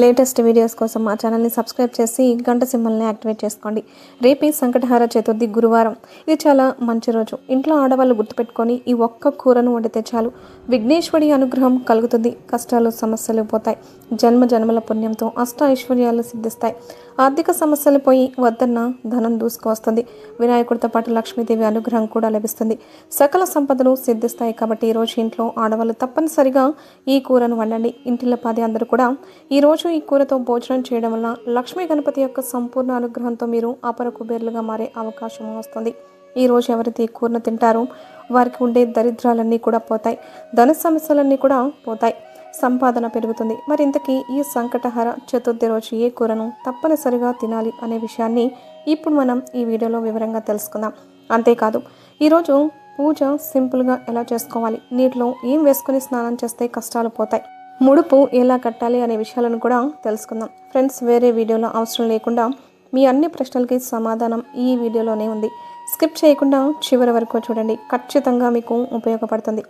Latest videos కోసం మా ఛానల్ని సబ్స్క్రైబ్ చేసి గంట సింబల్ని యాక్టివేట్ చేసుకోండి. రేపే సంకటహార చతుర్థి గురువారం. ఇది చాలా మంచి రోజు. ఇంట్లో ఆడవాళ్ళు గుర్తుపెట్టుకొని ఈ ఒక్క కూరను వండితే చాలు. విఘ్నేశ్వరి అనుగ్రహం కలుగుతుంది. కష్టాలు సమస్యలు పోతాయి. జన్మ జన్మల పుణ్యంతో అష్ట ఐశ్వర్యాలు సిద్ధిస్తాయి. ఆర్థిక సమస్యలు పోయి వద్దన్న ధనం దూసుకువస్తుంది. వినాయకుడితో పాటు లక్ష్మీదేవి అనుగ్రహం కూడా లభిస్తుంది. సకల సంపదలు సిద్ధిస్తాయి కాబట్టి ఈరోజు ఇంట్లో ఆడవాళ్ళు తప్పనిసరిగా ఈ కూరను వండండి. ఇంటిలో పాది అందరూ కూడా ఈరోజు ఈ కూరతో భోజనం చేయడం వల్ల లక్ష్మీ గణపతి యొక్క సంపూర్ణ అనుగ్రహంతో మీరు అపర కుబేర్లుగా మారే అవకాశం వస్తుంది. ఈరోజు ఎవరైతే ఈ కూరను తింటారో వారికి ఉండే దరిద్రాలన్నీ కూడా పోతాయి. ధన సమస్యలన్నీ కూడా పోతాయి. సంపాదన పెరుగుతుంది. మరి ఇంతకీ ఈ సంకటహర చతుర్థి రోజు ఏ కూరను తప్పనిసరిగా తినాలి అనే విషయాన్ని ఇప్పుడు మనం ఈ వీడియోలో వివరంగా తెలుసుకుందాం. అంతేకాదు ఈరోజు పూజ సింపుల్గా ఎలా చేసుకోవాలి? నీటిలో ఏం వేసుకుని స్నానం చేస్తే కష్టాలు పోతాయి? ముడుపు ఎలా కట్టాలి అనే విషయాలను కూడా తెలుసుకుందాం. ఫ్రెండ్స్ వేరే వీడియోలో అవసరం లేకుండా మీ అన్ని ప్రశ్నలకి సమాధానం ఈ వీడియోలోనే ఉంది. స్కిప్ చేయకుండా చివరి వరకు చూడండి. ఖచ్చితంగా మీకు ఉపయోగపడుతుంది.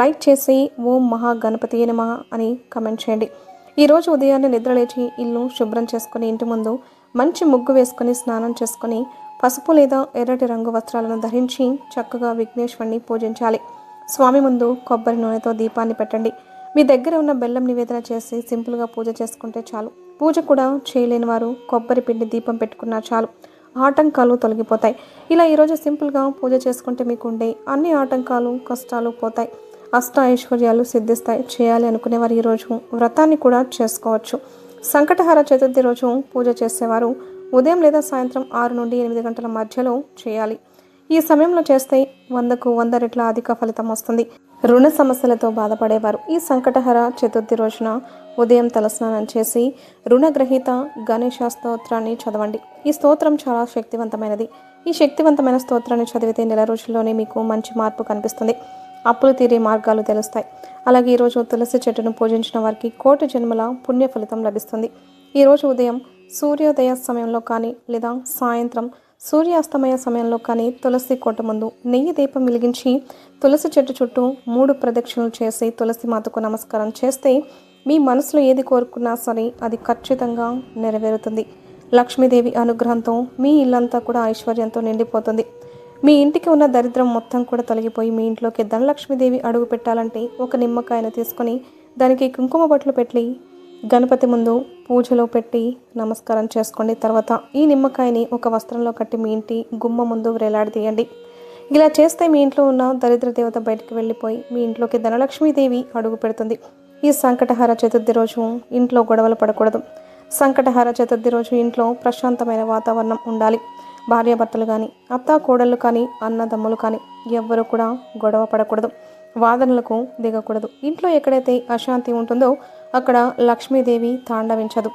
లైక్ చేసి ఓం మహాగణపతి నమ అని కమెంట్ చేయండి. ఈరోజు ఉదయాన్నే నిద్రలేచి ఇల్లు శుభ్రం చేసుకుని ఇంటి ముందు మంచి ముగ్గు వేసుకొని స్నానం చేసుకొని పసుపు లేదా ఎర్రటి రంగు వస్త్రాలను ధరించి చక్కగా విఘ్నేశ్వరిని పూజించాలి. స్వామి ముందు కొబ్బరి నూనెతో దీపాన్ని పెట్టండి. మీ దగ్గర ఉన్న బెల్లం నివేదన చేసి సింపుల్గా పూజ చేసుకుంటే చాలు. పూజ కూడా చేయలేని వారు కొబ్బరి పిండి దీపం పెట్టుకున్నా చాలు. ఆటంకాలు తొలగిపోతాయి. ఇలా ఈరోజు సింపుల్గా పూజ చేసుకుంటే మీకు ఉండే అన్ని ఆటంకాలు కష్టాలు పోతాయి. అష్ట ఐశ్వర్యాలు సిద్ధిస్తాయి చేయాలి అనుకునే వారు ఈరోజు వ్రతాన్ని కూడా చేసుకోవచ్చు. సంకటహార చతుర్థి రోజు పూజ చేసేవారు ఉదయం లేదా సాయంత్రం ఆరు నుండి ఎనిమిది గంటల మధ్యలో చేయాలి. ఈ సమయంలో చేస్తే వందకు వంద రెట్ల అధిక ఫలితం వస్తుంది. రుణ సమస్యలతో బాధపడేవారు ఈ సంకటహర చతుర్థి రోజున ఉదయం తలస్నానం చేసి రుణగ్రహీత గణేష స్తోత్రాన్ని చదవండి. ఈ స్తోత్రం చాలా శక్తివంతమైనది. ఈ శక్తివంతమైన స్తోత్రాన్ని చదివితే నెల రోజుల్లోనే మీకు మంచి మార్పు కనిపిస్తుంది. అప్పులు తీరే మార్గాలు తెలుస్తాయి. అలాగే ఈరోజు తులసి చెట్టును పూజించిన వారికి కోటి జన్మల పుణ్య ఫలితం లభిస్తుంది. ఈరోజు ఉదయం సూర్యోదయ సమయంలో కానీ లేదా సాయంత్రం సూర్యాస్తమయ సమయంలో కానీ తులసి కోట ముందు నెయ్యి దీపం వెలిగించి తులసి చెట్టు చుట్టూ మూడు ప్రదక్షిణలు చేసి తులసి మాతకు నమస్కారం చేస్తే మీ మనసులో ఏది కోరుకున్నా సరే అది ఖచ్చితంగా నెరవేరుతుంది. లక్ష్మీదేవి అనుగ్రహంతో మీ ఇల్లంతా కూడా ఐశ్వర్యంతో నిండిపోతుంది. మీ ఇంటికి ఉన్న దరిద్రం మొత్తం కూడా తొలగిపోయి మీ ఇంట్లోకి ధనలక్ష్మీదేవి అడుగు పెట్టాలంటే ఒక నిమ్మకాయను తీసుకొని దానికి కుంకుమ బొట్లు పెట్టి గణపతి ముందు పూజలో పెట్టి నమస్కారం చేసుకోండి. తర్వాత ఈ నిమ్మకాయని ఒక వస్త్రంలో కట్టి మీ ఇంటి గుమ్మ ముందు వేలాడదీయండి. ఇలా చేస్తే మీ ఇంట్లో ఉన్న దరిద్ర దేవత బయటికి వెళ్ళిపోయి మీ ఇంట్లోకి ధనలక్ష్మీదేవి అడుగు పెడుతుంది. ఈ సంకటహార చతుర్థి రోజు ఇంట్లో గొడవలు పడకూడదు. సంకటహార చతుర్థి రోజు ఇంట్లో ప్రశాంతమైన వాతావరణం ఉండాలి. భార్యాభర్తలు కానీ అత్త కోడళ్ళు కానీ అన్నదమ్ములు కానీ ఎవ్వరూ కూడా గొడవ పడకూడదు. వాదనలకు దిగకూడదు. ఇంట్లో ఎక్కడైతే అశాంతి ఉంటుందో అక్కడ లక్ష్మీదేవి తాండవించదు.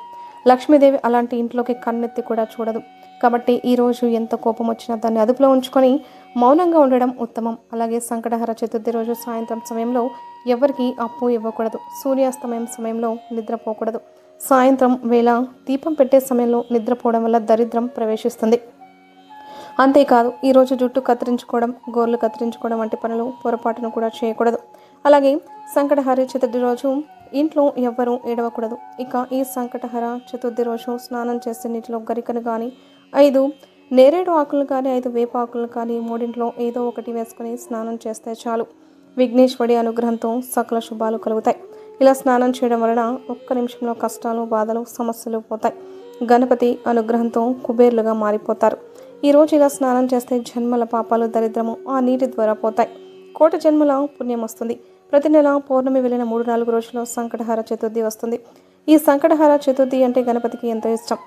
లక్ష్మీదేవి అలాంటి ఇంట్లోకి కన్నెత్తి కూడా చూడదు. కాబట్టి ఈరోజు ఎంత కోపం వచ్చినా దాన్ని అదుపులో ఉంచుకొని మౌనంగా ఉండడం ఉత్తమం. అలాగే సంకటహర చతుర్థి రోజు సాయంత్రం సమయంలో ఎవరికి అప్పు ఇవ్వకూడదు. సూర్యాస్తమయం సమయంలో నిద్రపోకూడదు. సాయంత్రం వేళ దీపం పెట్టే సమయంలో నిద్రపోవడం వల్ల దరిద్రం ప్రవేశిస్తుంది. అంతేకాదు ఈరోజు జుట్టు కత్తిరించుకోవడం గోర్లు కత్తిరించుకోవడం వంటి పనులు పొరపాటును కూడా చేయకూడదు. అలాగే సంకటహర చతుర్థి రోజు ఇంట్లో ఎవ్వరూ ఏడవకూడదు. ఇక ఈ సంకటహర చతుర్థి రోజు స్నానం చేసే నీటిలో గరికను కానీ ఐదు నేరేడు ఆకులు కానీ ఐదు వేప ఆకులు కానీ మూడింట్లో ఏదో ఒకటి వేసుకొని స్నానం చేస్తే చాలు. విఘ్నేశ్వరి అనుగ్రహంతో సకల శుభాలు కలుగుతాయి. ఇలా స్నానం చేయడం వలన ఒక్క నిమిషంలో కష్టాలు బాధలు సమస్యలు పోతాయి. గణపతి అనుగ్రహంతో కుబేర్లుగా మారిపోతారు. ఈ రోజు ఇలా స్నానం చేస్తే జన్మల పాపాలు దరిద్రము ఆ నీటి ద్వారా పోతాయి. కోట జన్మల పుణ్యం వస్తుంది. ప్రతి నెల పౌర్ణమి వెళ్ళిన మూడు నాలుగు రోజుల్లో సంకటహార చతుర్థి వస్తుంది. ఈ సంకటహార చతుర్థి అంటే గణపతికి ఎంతో ఇష్టం.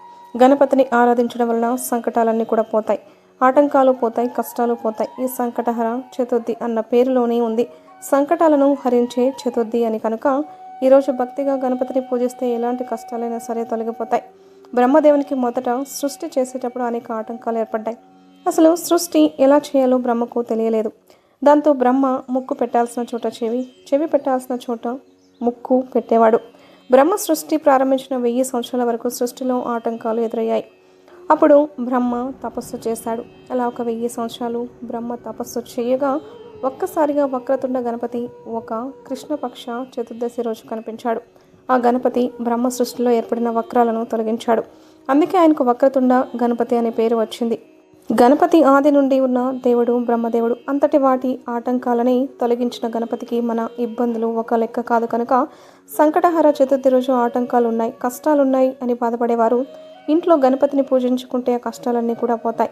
గణపతిని ఆరాధించడం వలన సంకటాలన్నీ కూడా పోతాయి. ఆటంకాలు పోతాయి కష్టాలు పోతాయి. ఈ సంకటహర చతుర్థి అన్న పేరులోనే ఉంది. సంకటాలను హరించే చతుర్థి అని కనుక ఈరోజు భక్తిగా గణపతిని పూజిస్తే ఎలాంటి కష్టాలైనా సరే తొలగిపోతాయి. బ్రహ్మదేవునికి మొదట సృష్టి చేసేటప్పుడు అనేక ఆటంకాలు ఏర్పడ్డాయి. అసలు సృష్టి ఎలా చేయాలో బ్రహ్మకు తెలియలేదు. దాంతో బ్రహ్మ ముక్కు పెట్టాల్సిన చోట చెవి చెవి పెట్టాల్సిన చోట ముక్కు పెట్టేవాడు. బ్రహ్మ సృష్టి ప్రారంభించిన వెయ్యి సంవత్సరాల వరకు సృష్టిలో ఆటంకాలు ఎదురయ్యాయి. అప్పుడు బ్రహ్మ తపస్సు చేశాడు. అలా ఒక వెయ్యి సంవత్సరాలు బ్రహ్మ తపస్సు చేయగా ఒక్కసారిగా వక్రతుండ గణపతి ఒక కృష్ణపక్ష చతుర్దశి రోజు కనిపించాడు. ఆ గణపతి బ్రహ్మ సృష్టిలో ఏర్పడిన వక్రాలను తొలగించాడు. అందుకే ఆయనకు వక్రతుండ గణపతి అనే పేరు వచ్చింది. గణపతి ఆది నుండి ఉన్న దేవుడు బ్రహ్మదేవుడు అంతటి వాటి ఆటంకాలని తొలగించిన గణపతికి మన ఇబ్బందులు ఒక లెక్క కాదు కనుక సంకటహర చతుర్థి రోజు ఆటంకాలు ఉన్నాయి కష్టాలున్నాయి అని బాధపడేవారు. ఇంట్లో గణపతిని పూజించుకుంటే ఆ కష్టాలన్నీ కూడా పోతాయి.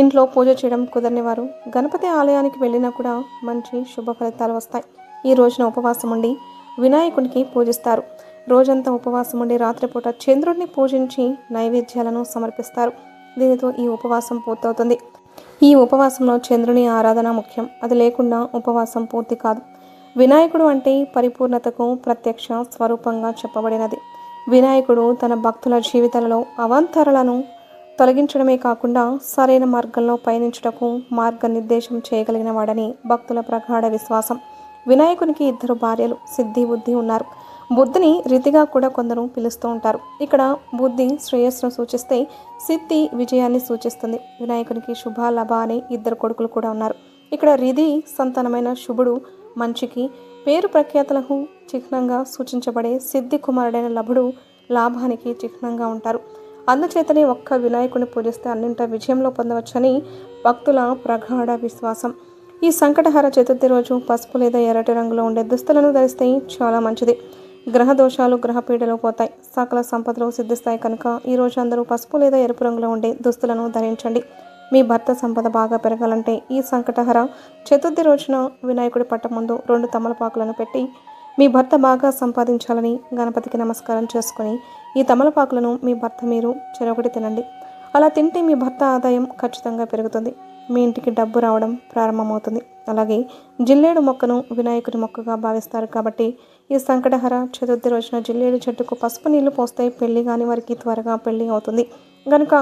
ఇంట్లో పూజ చేయడం కుదరని వారు గణపతి ఆలయానికి వెళ్ళినా కూడా మంచి శుభ ఫలితాలు వస్తాయి. ఈ రోజున ఉపవాసం ఉండి వినాయకునికి పూజిస్తారు. రోజంతా ఉపవాసం ఉండి రాత్రిపూట చంద్రుడిని పూజించి నైవేద్యాలను సమర్పిస్తారు. దీనితో ఈ ఉపవాసం పూర్తవుతుంది. ఈ ఉపవాసంలో చంద్రుని ఆరాధన ముఖ్యం. అది లేకుండా ఉపవాసం పూర్తి కాదు. వినాయకుడు అంటే పరిపూర్ణతకు ప్రత్యక్ష స్వరూపంగా చెప్పబడినది. వినాయకుడు తన భక్తుల జీవితాలలో అవాంతరలను తొలగించడమే కాకుండా సరైన మార్గంలో పయనించుటకు మార్గనిర్దేశం చేయగలిగిన వాడని భక్తుల ప్రగాఢ విశ్వాసం. వినాయకునికి ఇద్దరు భార్యలు సిద్ధి బుద్ధి ఉన్నారు. బుద్ధిని రితిగా కూడా కొందరు పిలుస్తూ ఉంటారు. ఇక్కడ బుద్ధి శ్రేయస్సును సూచిస్తే సిద్ధి విజయాన్ని సూచిస్తుంది. వినాయకునికి శుభ లభ అనే ఇద్దరు కొడుకులు కూడా ఉన్నారు. ఇక్కడ రిధి సంతానమైన శుభుడు మంచికి పేరు ప్రఖ్యాతలకు చిహ్నంగా సూచించబడే సిద్ధి కుమారుడైన లభుడు లాభానికి చిహ్నంగా ఉంటారు. అందుచేతనే ఒక్క వినాయకుని పూజిస్తే అన్నింట విజయంలో పొందవచ్చని భక్తుల ప్రగాఢ విశ్వాసం. ఈ సంకటహార చతుర్థి రోజు పసుపు లేదా ఎర్రటి రంగులో ఉండే దుస్తులను ధరిస్తే చాలా మంచిది. గ్రహ దోషాలు గ్రహ పీడలు పోతాయి. సకల సంపదలు సిద్ధిస్తాయి కనుక ఈ రోజు అందరూ పసుపు లేదా ఎరుపు రంగులో ఉండే దుస్తులను ధరించండి. మీ భర్త సంపద బాగా పెరగాలంటే ఈ సంకటహర చతుర్థి రోజున వినాయకుడి పట్ట ముందు రెండు తమలపాకులను పెట్టి మీ భర్త బాగా సంపాదించాలని గణపతికి నమస్కారం చేసుకుని ఈ తమలపాకులను మీ భర్త మీరు చెరొకటి తినండి. అలా తింటే మీ భర్త ఆదాయం ఖచ్చితంగా పెరుగుతుంది. మీ ఇంటికి డబ్బు రావడం ప్రారంభమవుతుంది. అలాగే జిల్లేడు మొక్కను వినాయకుడి మొక్కగా భావిస్తారు కాబట్టి ఈ సంకటహర చతుర్థి రోజున జిల్లేడు చెట్టుకు పసుపు నీళ్ళు పోస్తే పెళ్ళి కాని వారికి త్వరగా పెళ్ళి అవుతుంది. గనుక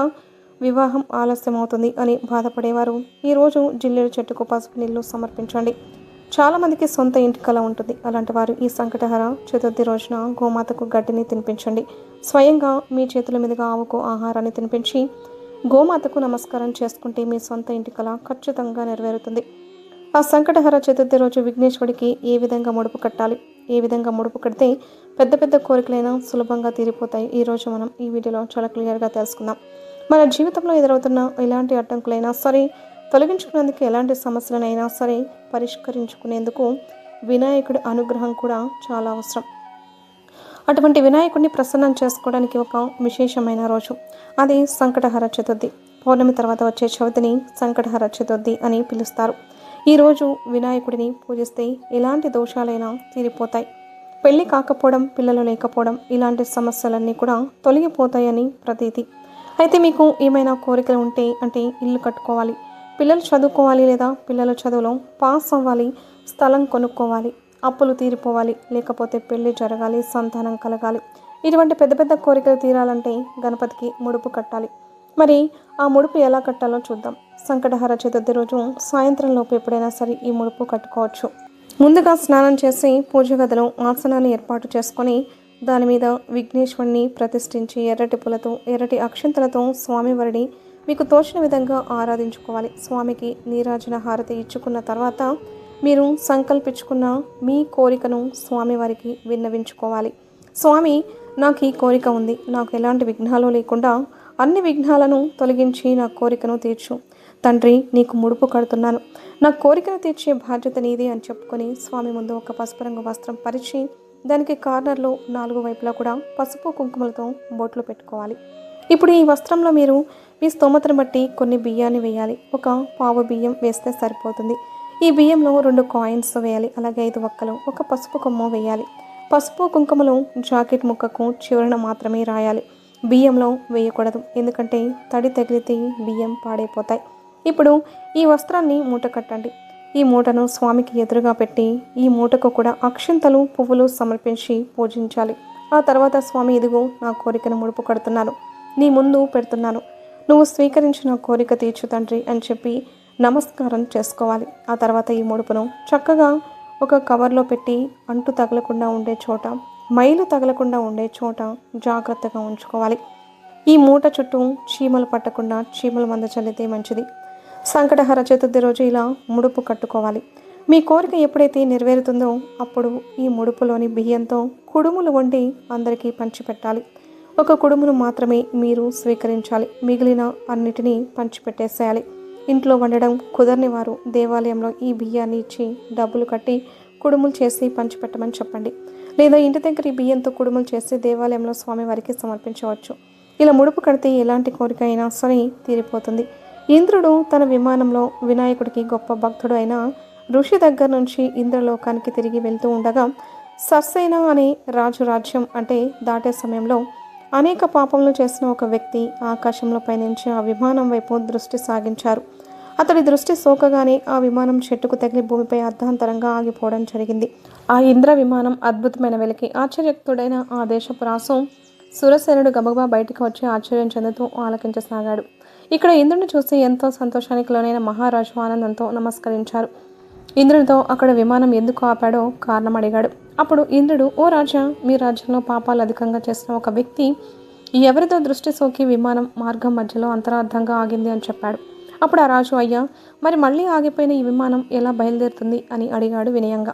వివాహం ఆలస్యం అవుతుంది అని బాధపడేవారు. ఈరోజు జిల్లేడు చెట్టుకు పసుపు నీళ్ళు సమర్పించండి. చాలామందికి సొంత ఇంటి కళ ఉంటుంది. అలాంటి వారు ఈ సంకటహర చతుర్థి రోజున గోమాతకు గడ్డిని తినిపించండి. స్వయంగా మీ చేతుల మీదుగా ఆవుకు ఆహారాన్ని తినిపించి గోమాతకు నమస్కారం చేసుకుంటే మీ సొంత ఇంటి కళ ఖచ్చితంగా నెరవేరుతుంది. ఆ సంకటహర చతుర్థి రోజు విఘ్నేశ్వడికి ఏ విధంగా ముడుపు కట్టాలి? ఏ విధంగా ముడుపు కడితే పెద్ద పెద్ద కోరికలైనా సులభంగా తీరిపోతాయి. ఈ రోజు మనం ఈ వీడియోలో చాలా క్లియర్గా తెలుసుకుందాం. మన జీవితంలో ఎదురవుతున్న ఎలాంటి అడ్డంకులైనా సరే తొలగించుకునేందుకు ఎలాంటి సమస్యలనైనా సరే పరిష్కరించుకునేందుకు వినాయకుడి అనుగ్రహం కూడా చాలా అవసరం. అటువంటి వినాయకుడిని ప్రసన్నం చేసుకోవడానికి ఒక విశేషమైన రోజు. అది సంకటహర చతుర్థి. పౌర్ణమి తర్వాత వచ్చే చవితిని సంకటహర చతుర్థి అని పిలుస్తారు. ఈరోజు వినాయకుడిని పూజిస్తే ఎలాంటి దోషాలైనా తీరిపోతాయి. పెళ్ళి కాకపోవడం పిల్లలు లేకపోవడం ఇలాంటి సమస్యలన్నీ కూడా తొలగిపోతాయని ప్రతీతి. అయితే మీకు ఏమైనా కోరికలు ఉంటే అంటే ఇల్లు కట్టుకోవాలి పిల్లలు చదువుకోవాలి లేదా పిల్లల చదువులో పాస్ అవ్వాలి స్థలం కొనుక్కోవాలి అప్పులు తీరిపోవాలి లేకపోతే పెళ్ళి జరగాలి సంతానం కలగాలి. ఇటువంటి పెద్ద పెద్ద కోరికలు తీరాలంటే గణపతికి ముడుపు కట్టాలి. మరి ఆ ముడుపు ఎలా కట్టాలో చూద్దాం. సంకటహర చతుర్థి రోజు సాయంత్రం లోపు ఎప్పుడైనా సరే ఈ ముడుపు కట్టుకోవచ్చు. ముందుగా స్నానం చేసి పూజ గదిలో ఆసనాన్ని ఏర్పాటు చేసుకొని దాని మీద విఘ్నేశ్వరుని ప్రతిష్ఠించి ఎర్రటి పూలతో ఎర్రటి అక్షంతలతో స్వామివారిని మీకు తోచిన విధంగా ఆరాధించుకోవాలి. స్వామికి నీరాజన హారతి ఇచ్చుకున్న తర్వాత మీరు సంకల్పించుకున్న మీ కోరికను స్వామివారికి విన్నవించుకోవాలి. స్వామి నాకు ఈ కోరిక ఉంది. నాకు ఎలాంటి విఘ్నాలు లేకుండా అన్ని విఘ్నాలను తొలగించి నా కోరికను తీర్చు. తండ్రి నీకు ముడుపు కడుతున్నాను. నా కోరికను తీర్చే బాధ్యత నీది అని చెప్పుకొని స్వామి ముందు ఒక పసుపు రంగు వస్త్రం పరిచి దానికి కార్నర్లో నాలుగు వైపులా కూడా పసుపు కుంకుమలతో బొట్లు పెట్టుకోవాలి. ఇప్పుడు ఈ వస్త్రంలో మీరు మీ స్తోమతను బట్టి కొన్ని బియ్యాన్ని వేయాలి. ఒక పావు బియ్యం వేస్తే సరిపోతుంది. ఈ బియ్యంలో రెండు కాయిన్స్ వేయాలి. అలాగే ఐదు ఒక్కలు ఒక పసుపు కొమ్మ వేయాలి. పసుపు కుంకుమలు జాకెట్ ముక్కకు చివరన మాత్రమే రాయాలి. బియ్యంలో వేయకూడదు. ఎందుకంటే తడి తగిలితే బియ్యం పాడైపోతాయి. ఇప్పుడు ఈ వస్త్రాన్ని మూట కట్టండి. ఈ మూటను స్వామికి ఎదురుగా పెట్టి ఈ మూటకు కూడా అక్షంతలు పువ్వులు సమర్పించి పూజించాలి. ఆ తర్వాత స్వామి ఇదిగో నా కోరికను ముడుపు కడుతున్నాను. నీ ముందు పెడుతున్నాను. నువ్వు స్వీకరించిన కోరిక తీర్చు తండ్రి అని చెప్పి నమస్కారం చేసుకోవాలి. ఆ తర్వాత ఈ ముడుపును చక్కగా ఒక కవర్లో పెట్టి అంటు తగలకుండా ఉండే చోట మైలు తగలకుండా ఉండే చోట జాగ్రత్తగా ఉంచుకోవాలి. ఈ మూట చుట్టూ చీమలు పట్టకుండా చీమల మంద చల్లితే మంచిది. సంకటహర చతుర్థి రోజు ఇలా ముడుపు కట్టుకోవాలి. మీ కోరిక ఎప్పుడైతే నెరవేరుతుందో అప్పుడు ఈ ముడుపులోని బియ్యంతో కుడుములు వండి అందరికీ పంచిపెట్టాలి. ఒక కుడుమును మాత్రమే మీరు స్వీకరించాలి. మిగిలిన అన్నిటినీ పంచిపెట్టేసేయాలి. ఇంట్లో వండడం కుదరని వారు దేవాలయంలో ఈ బియ్యాన్ని ఇచ్చి డబ్బులు కట్టి కుడుములు చేసి పంచిపెట్టమని చెప్పండి. లేదా ఇంటి దగ్గర ఈ బియ్యంతో కుడుములు చేసి దేవాలయంలో స్వామివారికి సమర్పించవచ్చు. ఇలా ముడుపు కడితే ఎలాంటి కోరిక అయినా సరే తీరిపోతుంది. ఇంద్రుడు తన విమానంలో వినాయకుడికి గొప్ప భక్తుడు అయిన ఋషి దగ్గర నుంచి ఇంద్రలోకానికి తిరిగి వెళ్తూ ఉండగా సర్సేన అనే రాజు రాజ్యం అంటే దాటే సమయంలో అనేక పాపములు చేసిన ఒక వ్యక్తి ఆకాశంలో పయనించి ఆ విమానం వైపు దృష్టి సాగించారు. అతడి దృష్టి సోకగానే ఆ విమానం చెట్టుకు తగిలి భూమిపై అర్ధాంతరంగా ఆగిపోవడం జరిగింది. ఆ ఇంద్ర విమానం అద్భుతమైన వెలికి ఆశ్చర్యక్తుడైన ఆ దేశపు రాసం సురసేనుడు గబగబా బయటికి వచ్చి ఆశ్చర్యం చెందుతూ ఆలకించసాగాడు. ఇక్కడ ఇంద్రుని చూసి ఎంతో సంతోషానికి లోనైన మహారాజు ఆనందంతో నమస్కరించారు. ఇంద్రునితో అక్కడ విమానం ఎందుకు ఆపాడో కారణం అడిగాడు. అప్పుడు ఇంద్రుడు ఓ రాజా మీ రాజ్యంలో పాపాలు అధికంగా చేసిన ఒక వ్యక్తి ఎవరితో దృష్టి సోకి విమానం మార్గం మధ్యలో అంతరార్థంగా ఆగింది అని చెప్పాడు. అప్పుడు ఆ రాజు అయ్యా మరి మళ్ళీ ఆగిపోయిన ఈ విమానం ఎలా బయలుదేరుతుంది? అని అడిగాడు వినయంగా.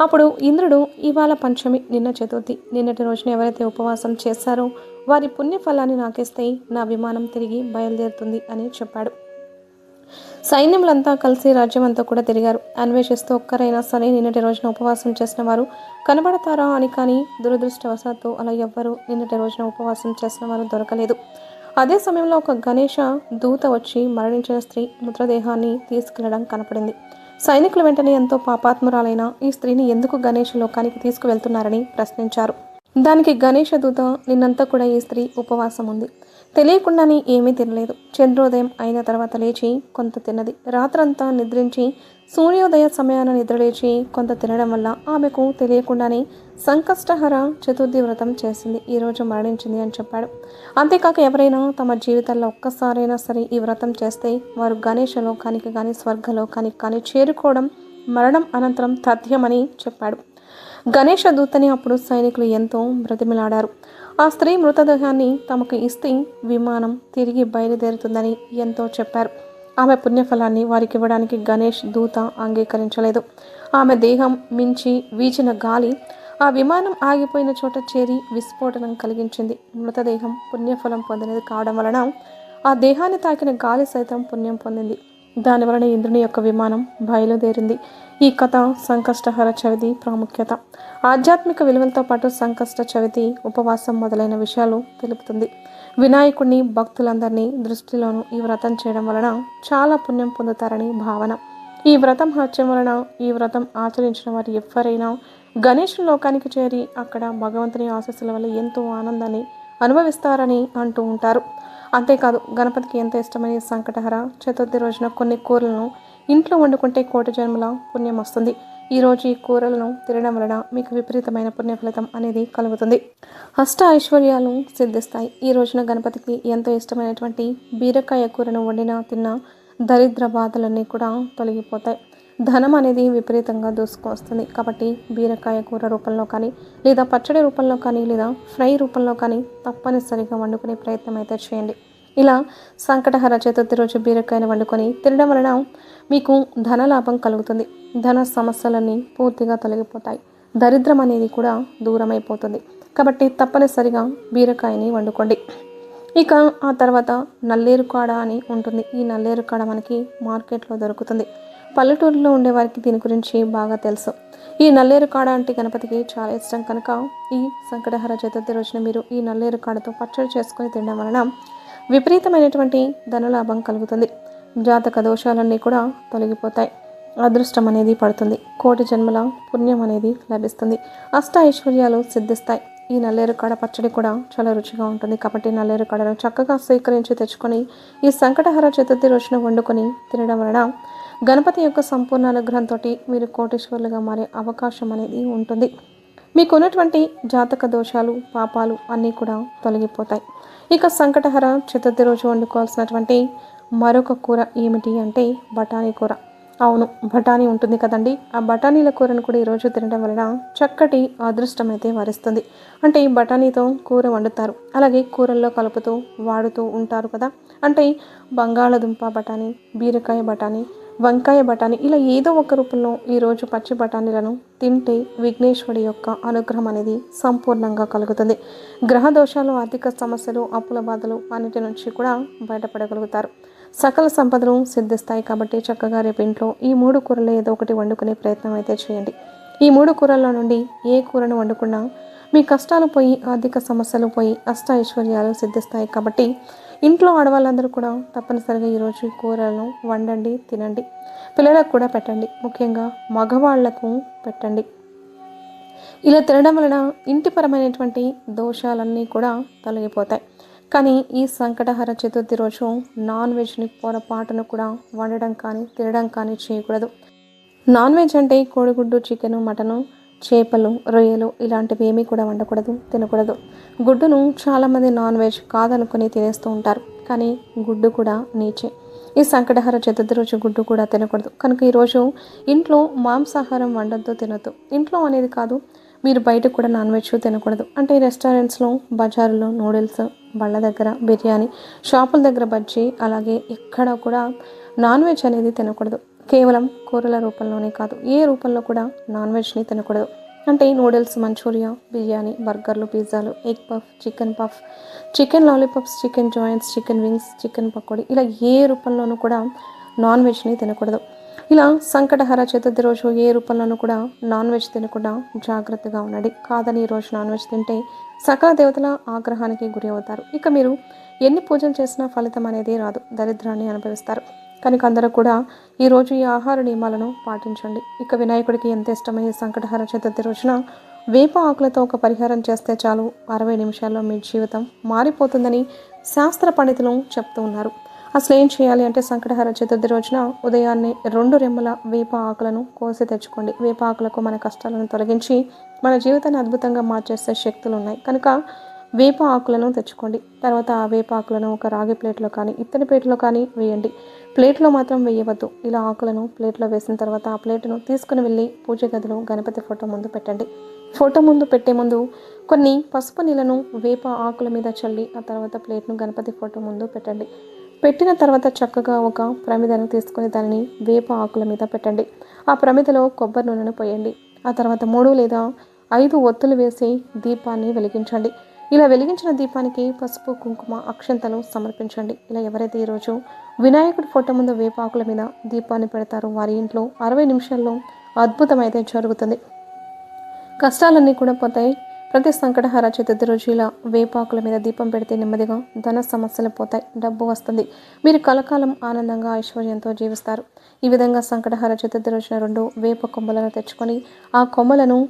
అప్పుడు ఇంద్రుడు ఇవాళ పంచమి నిన్న చతుర్థి నిన్నటి రోజున ఎవరైతే ఉపవాసం చేశారో వారి పుణ్యఫలాన్ని నాకేస్తే నా విమానం తిరిగి బయలుదేరుతుంది అని చెప్పాడు. సైన్యములంతా కలిసి రాజ్యమంతా కూడా తిరిగారు. అన్వేషిస్తూ ఒక్కరైనా సరే నిన్నటి రోజున ఉపవాసం చేసిన వారు కనబడతారా అని కానీ దురదృష్టవశాత్తు అలా ఎవ్వరూ నిన్నటి రోజున ఉపవాసం చేసిన వారు దొరకలేదు. అదే సమయంలో ఒక గణేష దూత వచ్చి మరణించిన స్త్రీ మృతదేహాన్ని తీసుకెళ్ళడం కనపడింది. సైనికులు వెంటనే ఎంతో పాపాత్మురాలైన ఈ స్త్రీని ఎందుకు గణేష్ లోకానికి తీసుకువెళ్తున్నారని ప్రశ్నించారు. దానికి గణేష దూత నిన్నంతా కూడా ఈ స్త్రీ ఉపవాసం ఉంది. తెలియకుండానే ఏమీ తినలేదు. చంద్రోదయం అయిన తర్వాత లేచి కొంత తిన్నది. రాత్రంతా నిద్రించి సూర్యోదయ సమయాన నిద్రలేచి కొంత తినడం వల్ల ఆమెకు తెలియకుండానే సంకష్టహర చతుర్థి వ్రతం చేసింది. ఈరోజు మరణించింది అని చెప్పాడు. అంతేకాక ఎవరైనా తమ జీవితాల్లో ఒక్కసారైనా సరే ఈ వ్రతం చేస్తే వారు గణేష లోకానికి కానీ స్వర్గలోకానికి కానీ చేరుకోవడం మరణం అనంతరం తథ్యమని చెప్పాడు. గణేష దూతని అప్పుడు సైనికులు ఎంతో బ్రతిమిలాడారు. ఆ స్త్రీ మృతదేహాన్ని తమకు ఇస్తే విమానం తిరిగి బయలుదేరుతుందని ఎంతో చెప్పారు. ఆమె పుణ్యఫలాన్ని వారికి ఇవ్వడానికి గణేష్ దూత అంగీకరించలేదు. ఆమె దేహం మించి వీచిన గాలి ఆ విమానం ఆగిపోయిన చోట చేరి విస్ఫోటనం కలిగించింది. మృతదేహం పుణ్యఫలం పొందినది కావడం వలన ఆ దేహాన్ని తాకిన గాలి సైతం పుణ్యం పొందింది. దాని వలన ఇంద్రుని యొక్క విమానం బయలుదేరింది. ఈ కథ సంకష్టహర చవితి ప్రాముఖ్యత. ఆధ్యాత్మిక విలువలతో పాటు సంకష్ట చవితి ఉపవాసం మొదలైన విషయాలు తెలుపుతుంది. వినాయకుడిని భక్తులందరినీ దృష్టిలోనూ ఈ వ్రతం చేయడం వలన చాలా పుణ్యం పొందుతారని భావన. ఈ వ్రతం హత్యం వలన ఈ వ్రతం ఆచరించిన వారు ఎవరైనా గణేష్ లోకానికి చేరి అక్కడ భగవంతుని ఆశస్సుల వల్ల ఎంతో ఆనందాన్ని అనుభవిస్తారని అంటూ ఉంటారు. అంతేకాదు గణపతికి ఎంత ఇష్టమైన సంకటహర చతుర్థి రోజున కొన్ని కూరలను ఇంట్లో వండుకుంటే కోటి జన్మల పుణ్యం వస్తుంది. ఈరోజు ఈ కూరలను తినడం వలన మీకు విపరీతమైన పుణ్య ఫలితం అనేది కలుగుతుంది. అష్ట ఐశ్వర్యాలు సిద్ధిస్తాయి. ఈ రోజున గణపతికి ఎంతో ఇష్టమైనటువంటి బీరకాయ కూరను వండిన తిన్న దరిద్ర బాధలన్నీ కూడా తొలగిపోతాయి. ధనం అనేది విపరీతంగా దూసుకొస్తుంది. కాబట్టి బీరకాయ కూర రూపంలో కానీ లేదా పచ్చడి రూపంలో కానీ లేదా ఫ్రై రూపంలో కానీ తప్పనిసరిగా వండుకునే ప్రయత్నం అయితే చేయండి. ఇలా సంకటహర చతుర్థి రోజు బీరకాయను వండుకొని తినడం వలన మీకు ధన లాభం కలుగుతుంది. ధన సమస్యలన్నీ పూర్తిగా తొలగిపోతాయి. దరిద్రం అనేది కూడా దూరమైపోతుంది. కాబట్టి తప్పనిసరిగా బీరకాయని వండుకోండి. ఇక ఆ తర్వాత నల్లేరు కాడ అని ఉంటుంది. ఈ నల్లేరు కాడ మనకి మార్కెట్లో దొరుకుతుంది. పల్లెటూరులో ఉండేవారికి దీని గురించి బాగా తెలుసు. ఈ నల్లేరు కాడ అంటే గణపతికి చాలా ఇష్టం. కనుక ఈ సంకటహర చతుర్థి రోజున మీరు ఈ నల్లేరు కాడతో పచ్చడి చేసుకొని తినడం వలన విపరీతమైనటువంటి ధనలాభం కలుగుతుంది. జాతక దోషాలన్నీ కూడా తొలగిపోతాయి. అదృష్టం అనేది పడుతుంది. కోటి జన్మల పుణ్యం అనేది లభిస్తుంది. అష్ట ఐశ్వర్యాలు సిద్ధిస్తాయి. ఈ నల్లేరు కాడ పచ్చడి కూడా చాలా రుచిగా ఉంటుంది. కాబట్టి నల్లేరు కాడను చక్కగా స్వీకరించి తెచ్చుకొని ఈ సంకటహర చతుర్థి రోజున వండుకొని తినడం వలన గణపతి యొక్క సంపూర్ణ అనుగ్రహంతో మీరు కోటేశ్వరులుగా మారే అవకాశం అనేది ఉంటుంది. మీకు ఉన్నటువంటి జాతక దోషాలు పాపాలు అన్నీ కూడా తొలగిపోతాయి. ఇక సంకటహర చతుర్థి రోజు వండుకోవాల్సినటువంటి మరొక కూర ఏమిటి అంటే బఠానీ కూర. అవును బఠానీ ఉంటుంది కదండి. ఆ బఠానీల కూరను కూడా ఈరోజు తినడం వలన చక్కటి అదృష్టం అయితే వరిస్తుంది. అంటే ఈ బఠానీతో కూర వండుతారు. అలాగే కూరల్లో కలుపుతూ వాడుతూ ఉంటారు కదా. అంటే బంగాళదుంప బఠానీ బీరకాయ బఠానీ వంకాయ బఠానీ ఇలా ఏదో ఒక రూపంలో ఈరోజు పచ్చి బఠానీలను తింటే విఘ్నేశ్వరుడి యొక్క అనుగ్రహం అనేది సంపూర్ణంగా కలుగుతుంది. గ్రహ దోషాలు ఆర్థిక సమస్యలు అప్పుల బాధలు అన్నిటి నుంచి కూడా బయటపడగలుగుతారు. సకల సంపదలు సిద్ధిస్తాయి కాబట్టి చక్కగా రేపు ఇంట్లో ఈ మూడు కూరలు ఏదో ఒకటి వండుకునే ప్రయత్నం అయితే చేయండి. ఈ మూడు కూరల్లో నుండి ఏ కూరను వండుకున్నా మీ కష్టాలు పోయి ఆర్థిక సమస్యలు పోయి అష్ట ఐశ్వర్యాలు సిద్ధిస్తాయి కాబట్టి ఇంట్లో ఆడవాళ్ళందరూ కూడా తప్పనిసరిగా ఈరోజు ఈ కూరలను వండండి తినండి. పిల్లలకు కూడా పెట్టండి. ముఖ్యంగా మగవాళ్ళకు పెట్టండి. ఇలా తినడం వలన ఇంటిపరమైనటువంటి దోషాలన్నీ కూడా తొలగిపోతాయి. కానీ ఈ సంకటహర చతుర్థి రోజు నాన్ వెజ్ని పొరపాటును కూడా వండడం కానీ తినడం కానీ చేయకూడదు. నాన్ వెజ్ అంటే కోడిగుడ్డు చికెను మటను చేపలు రొయ్యలు ఇలాంటివి ఏమీ కూడా వండకూడదు తినకూడదు. గుడ్డును చాలామంది నాన్ వెజ్ కాదనుకుని తినేస్తూ ఉంటారు. కానీ గుడ్డు కూడా నీచే. ఈ సంకటహర చతుర్థి రోజు గుడ్డు కూడా తినకూడదు. కనుక ఈరోజు ఇంట్లో మాంసాహారం వండద్దు తినద్దు. ఇంట్లో అనేది కాదు మీరు బయట కూడా నాన్ వెజ్ తినకూడదు. అంటే రెస్టారెంట్స్లో బజారులో నూడిల్స్ బళ్ళ దగ్గర బిర్యానీ షాపుల దగ్గర బజ్జీ అలాగే ఎక్కడ కూడా నాన్ వెజ్ అనేది తినకూడదు. కేవలం కూరల రూపంలోనే కాదు ఏ రూపంలో కూడా నాన్ వెజ్ని తినకూడదు. అంటే నూడిల్స్ మంచూరియా బిర్యానీ బర్గర్లు పిజ్జాలు egg puff chicken puff chicken lollipops chicken joints chicken wings chicken pakodi ఇలా ఏ రూపంలోనూ కూడా నాన్ వెజ్ని తినకూడదు. ఇలా సంకటహర చతుర్థి రోజు ఏ రూపంలోనూ కూడా నాన్ వెజ్ తినకుండా జాగ్రత్తగా ఉండండి. కాదని ఈ రోజు నాన్ వెజ్ తింటే సకల దేవతల ఆగ్రహానికి గురి అవుతారు. ఇక మీరు ఎన్ని పూజలు చేసినా ఫలితం అనేది రాదు. దరిద్రాన్ని అనుభవిస్తారు. కనుక అందరూ కూడా ఈరోజు ఈ ఆహార నియమాలను పాటించండి. ఇక వినాయకుడికి ఎంత ఇష్టమయ్యే సంకటహర చతుర్థి రోజున వేప ఆకులతో ఒక పరిహారం చేస్తే చాలు. అరవై నిమిషాల్లో మీ జీవితం మారిపోతుందని శాస్త్ర పండితులు చెప్తూ ఉన్నారు. అసలు ఏం చేయాలి అంటే సంకటహర చతుర్థి రోజున ఉదయాన్నే రెండు రెమ్మల వేప ఆకులను కోసి తెచ్చుకోండి. వేప ఆకులకు మన కష్టాలను తొలగించి మన జీవితాన్ని అద్భుతంగా మార్చేసే శక్తులు ఉన్నాయి కనుక వేప ఆకులను తెచ్చుకోండి. తర్వాత ఆ వేప ఆకులను ఒక రాగి ప్లేట్లో కానీ ఇత్తడి ప్లేట్లో కానీ వేయండి. ప్లేట్లో మాత్రం వేయవద్దు. ఇలా ఆకులను ప్లేట్లో వేసిన తర్వాత ఆ ప్లేట్ను తీసుకుని వెళ్ళి పూజ గదిలో గణపతి ఫోటో ముందు పెట్టండి. ఫోటో ముందు పెట్టే ముందు కొన్ని పసుపు నీళ్ళను వేప ఆకుల మీద చల్లి ఆ తర్వాత ప్లేట్ను గణపతి ఫోటో ముందు పెట్టండి. పెట్టిన తర్వాత చక్కగా ఒక ప్రమిదను తీసుకొని దానిని వేప ఆకుల మీద పెట్టండి. ఆ ప్రమిదలో కొబ్బరి నూనెను పోయండి. ఆ తర్వాత మూడు లేదా ఐదు ఒత్తులు వేసి దీపాన్ని వెలిగించండి. ఇలా వెలిగించిన దీపానికి పసుపు కుంకుమ అక్షంతలు సమర్పించండి. ఇలా ఎవరైతే ఈరోజు వినాయకుడి ఫోటో ముందు వేపాకుల మీద దీపాన్ని పెడతారో వారి ఇంట్లో అరవై నిమిషాల్లో అద్భుతమైతే జరుగుతుంది. కష్టాలన్నీ కూడా పోతాయి. ప్రతి సంకటహార చతుర్థి రోజు ఇలా వేపాకుల మీద దీపం పెడితే నెమ్మదిగా ధన సమస్యలు పోతాయి. డబ్బు వస్తుంది. మీరు కలకాలం ఆనందంగా ఐశ్వర్యంతో జీవిస్తారు. ఈ విధంగా సంకటహార చతుర్థి రోజున రెండు వేప కొమ్మలను తెచ్చుకొని ఆ కొమ్మలను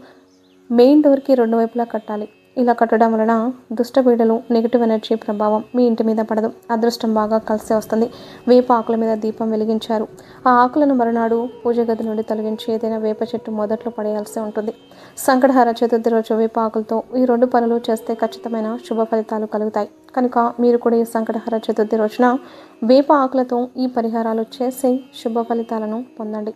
మెయిన్ డోర్కి రెండు వైపులా కట్టాలి. ఇలా కట్టడం వలన దుష్టపీడలు నెగిటివ్ ఎనర్జీ ప్రభావం మీ ఇంటి మీద పడదు. అదృష్టం బాగా కలిసి వస్తుంది. వేప ఆకుల మీద దీపం వెలిగించారు. ఆ ఆకులను మరునాడు పూజ గది నుండి తొలగించి ఏదైనా వేప చెట్టు మొదట్లో పడేయాల్సి ఉంటుంది. సంకటహార చతుర్థి రోజు వేప ఆకులతో ఈ రెండు పనులు చేస్తే ఖచ్చితమైన శుభ ఫలితాలు కలుగుతాయి. కనుక మీరు కూడా ఈ సంకటహార చతుర్థి రోజున వేప ఆకులతో ఈ పరిహారాలు చేసి శుభ ఫలితాలను పొందండి.